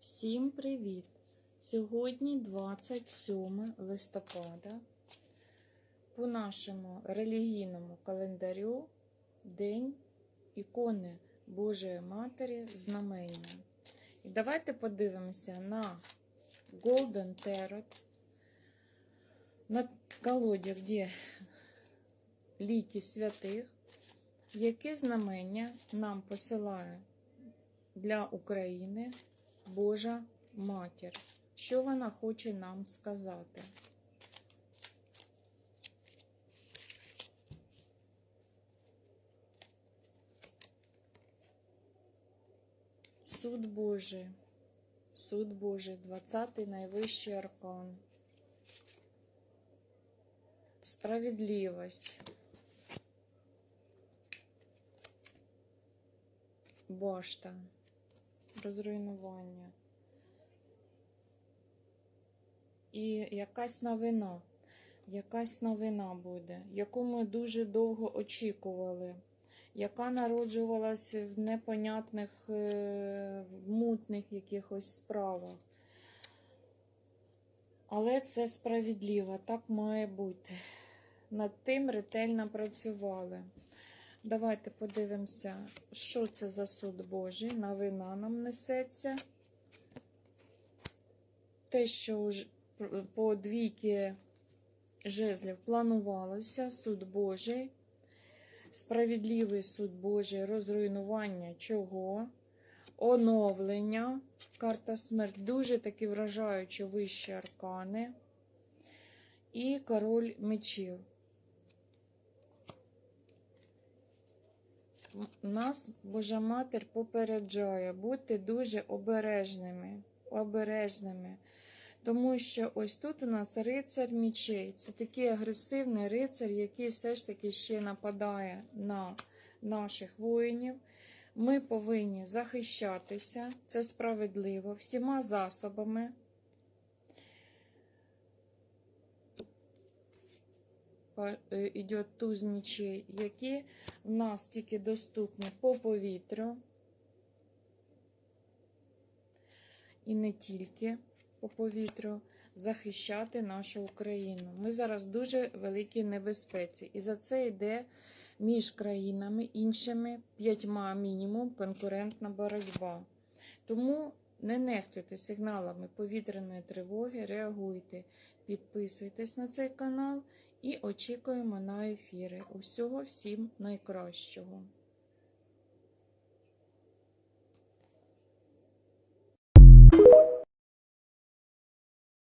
Всім привіт! Сьогодні 27 листопада. По нашому релігійному календарю День ікони Божої Матері знамення. І давайте подивимося на Golden Tarot, на колоді, де ліки святих, яке знамення нам посилає для України Божа Матір. Що вона хоче нам сказати? Суд Божий. Суд Божий, 20-й найвищий аркан. Справедливость. Башта. Розруйнування. І якась новина. Якась новина буде, яку ми дуже довго очікували, яка народжувалася в непонятних, е, мутних якихось справах. Але це справедливо, так має бути. Над тим ретельно працювали. Давайте подивимося, що це за суд Божий. Новина нам несеться. Те, що по двійки жезлів планувалося, суд Божий, справедливий суд Божий, розруйнування чого, оновлення, карта смерть, дуже такі вражаючі вищі аркани і король мечів. Нас Божа Матір попереджає бути дуже обережними, обережними. Тому що ось тут у нас рицар мічей. Це такий агресивний рицар, який все ж таки ще нападає на наших воїнів. Ми повинні захищатися, це справедливо, всіма засобами. Йде туз мічей, які в нас тільки доступні по повітрю. І не тільки по повітрю захищати нашу Україну. Ми зараз дуже великій небезпеці. І за це йде між країнами іншими п'ятьма мінімум конкурентна боротьба. Тому не нехтуйте сигналами повітряної тривоги, реагуйте, підписуйтесь на цей канал і очікуємо на ефіри. Усього всім найкращого!